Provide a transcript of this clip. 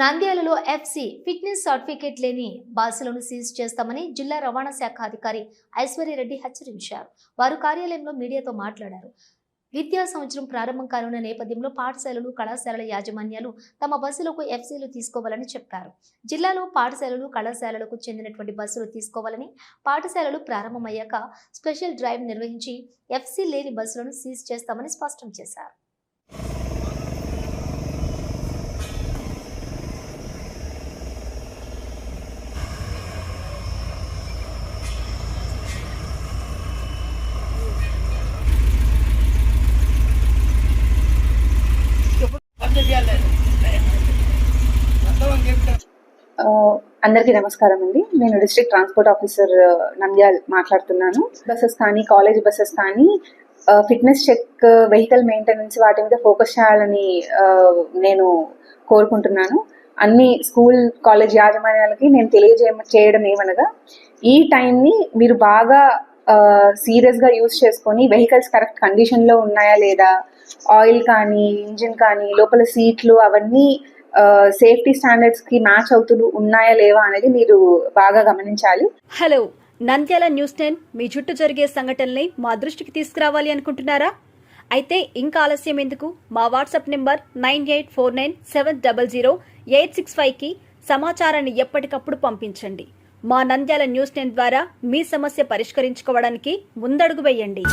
నంద్యాలలో FC fitness certificate లేని బస్సులను సీజ్ చేస్తామని జిల్లా రవాణా శాఖ అధికారి ఐశ్వర్యరెడ్డి హెచ్చరించారు. వారు కార్యాలయంలో మీడియాతో మాట్లాడారు. విద్యా సంవత్సరం ప్రారంభం కానున్న నేపథ్యంలో పాఠశాలలు కళాశాలల యాజమాన్యాలు తమ బస్సులకు ఎఫ్సీలు తీసుకోవాలని చెప్పారు. జిల్లాలో పాఠశాలలు కళాశాలలకు చెందినటువంటి బస్సులు తీసుకోవాలని పాఠశాలలు ప్రారంభమయ్యాక స్పెషల్ డ్రైవ్ నిర్వహించి ఎఫ్సీ లేని బస్సులను సీజ్ చేస్తామని స్పష్టం చేశారు. అందరికీ నమస్కారం అండి. నేను డిస్ట్రిక్ట్ ట్రాన్స్పోర్ట్ ఆఫీసర్ నంద్యాల్ మాట్లాడుతున్నాను. బస్సెస్ కానీ కాలేజ్ బస్సెస్ కానీ ఫిట్నెస్ చెక్ వెహికల్ మెయింటెనెన్స్ వాటి మీద ఫోకస్ చేయాలని నేను కోరుకుంటున్నాను. అన్ని స్కూల్ కాలేజ్ యాజమాన్యాలకి నేను తెలియజేయ చేయడం ఏమనగా ఈ టైంని మీరు బాగా సీరియస్గా యూజ్ చేసుకొని వెహికల్స్ కరెక్ట్ కండిషన్లో ఉన్నాయా లేదా ఆయిల్ కానీ ఇంజిన్ కానీ లోపల సీట్లు అవన్నీ సేఫ్టీ స్టాండర్డ్స్కి మ్యాచ్ అవుతూ ఉన్నాయా లేవా అనేది మీరు బాగా గమనించాలి. హలో నంద్యాల న్యూస్ టెన్ మీ చుట్టూ జరిగే సంఘటనల్ని మా దృష్టికి తీసుకురావాలి అనుకుంటున్నారా? అయితే ఇంకా ఆలస్యం ఎందుకు? మా WhatsApp number nine eight four nine seven double zero eight six ఫైవ్కి సమాచారాన్ని ఎప్పటికప్పుడు పంపించండి. మా నంద్యాల న్యూస్ టెన్ ద్వారా మీ సమస్య పరిష్కరించుకోవడానికి ముందడుగు వేయండి.